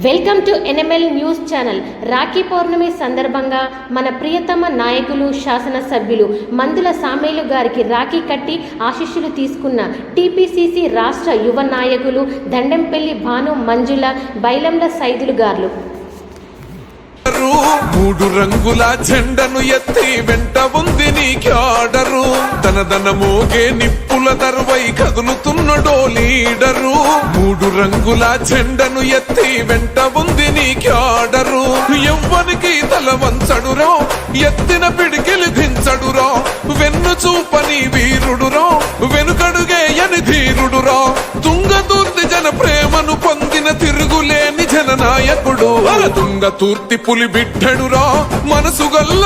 Welcome to NML news channel. Rakhi పౌర్ణమి సందర్భంగా మన ప్రియతమ నాయకులు శాసనసభ్యులు మందుల సామేలు గారికి రాఖీ కట్టి ఆశీస్సులు తీసుకున్న టీపీసీసీ రాష్ట్ర యువ నాయకులు దండెంపల్లి భాను మంజుల బైలంల సైదులు గారు మూడు రంగుల జెండను ఎత్తి వెంట ఉంది నీకాడరు దన దన మోగే నిప్పుల దర్వై కదులుతున్నడో లీడరు మూడు రంగుల చెండను ఎత్తి వెంట ఉంది నీకాడరు ఎవ్వనికి తల వంచడురో ఎత్తిన పిడికిలి దించడురో. వెన్ను చూపని వీరుడురో వెనుకడుగేయని ధీరుడురో. తుంగతూర్తి జన ప్రేమను పొందిన తిరుగులేని జననాయకుడు తుంగతూర్తి పులి బిడ్డడురా మనసు గల్ల